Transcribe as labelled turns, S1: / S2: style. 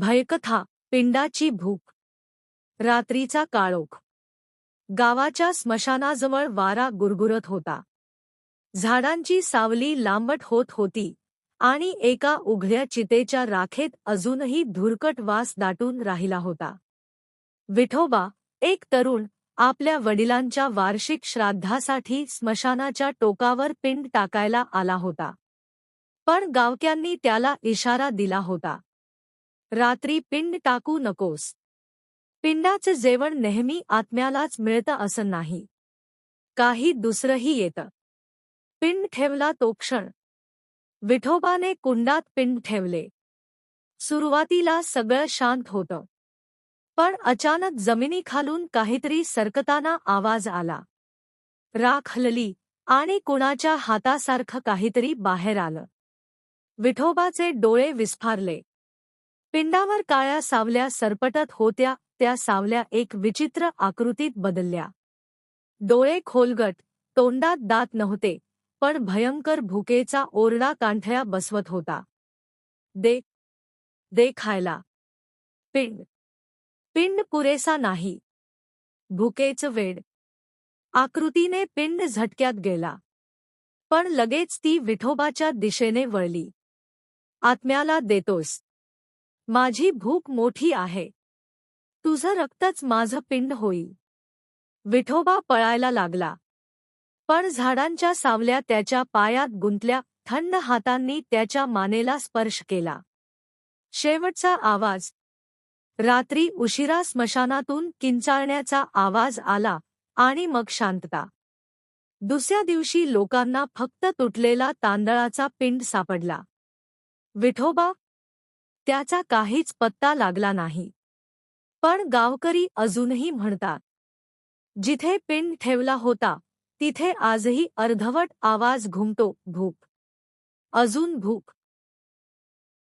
S1: भयकथा पिंडाची भूक. रात्रीचा काळोख. गावाच्या स्मशानाजवळ वारा गुरगुरत होता. झाडांची सावली लांबट होत होती आणि एका उघड्या चितेच्या राखेत अजूनही धुरकट वास दाटून राहिला होता. विठोबा एक तरुण आपल्या वडिलांच्या वार्षिक श्राद्धासाठी स्मशानाच्या टोकावर पिंड टाकायला आला होता. पण गावक्यांनी त्याला इशारा दिला होता. रात्री पिंड टाकू नकोस. पिंडाचं जेवण नेहमी आत्म्यालाच मिळतं असं नाही. काही दुसरंही येतं. पिंड ठेवला तो क्षण. विठोबाने कुंडात पिंड ठेवले. सुरुवातीला सगळं शांत होतं. पण अचानक जमिनीखालून काहीतरी सरकताना आवाज आला. राख हलली आणि कुणाच्या हातासारखं काहीतरी बाहेर आलं. विठोबाचे डोळे विस्फारले. पिंडावर काळ्या सावल्या सरपटत होत्या त्या सावल्या एक विचित्र आकृतीत बदलल्या. डोळे खोलगट तोंडात दात नव्हते पण भयंकर भुकेचा ओरडा कांठळ्या बसवत होता. दे दे खायला. पिंड पिंड पुरेसा नाही. भुकेचं वेड. आकृतीने पिंड झटक्यात गेला. पण लगेच ती विठोबाच्या दिशेने वळली. आत्म्याला देतोस. माझी भूक मोठी आहे. तुझं रक्तच माझं पिंड होईल. विठोबा पळायला लागला. पण झाडांच्या सावल्या त्याच्या पायात गुंतल्या थंड हातांनी त्याच्या मानेला स्पर्श केला. शेवटचा आवाज. रात्री उशिरा स्मशानातून किंचाळण्याचा आवाज आला आणि मग शांतता. दुसऱ्या दिवशी लोकांना फक्त तुटलेला तांदळाचा पिंड सापडला. विठोबा त्याचा काहीच पत्ता लागला नाही. पण गावकरी अजूनही म्हणतात जिथे पिंड ठेवला होता तिथे आजही अर्धवट आवाज घुमतो भूक. अजून भूक.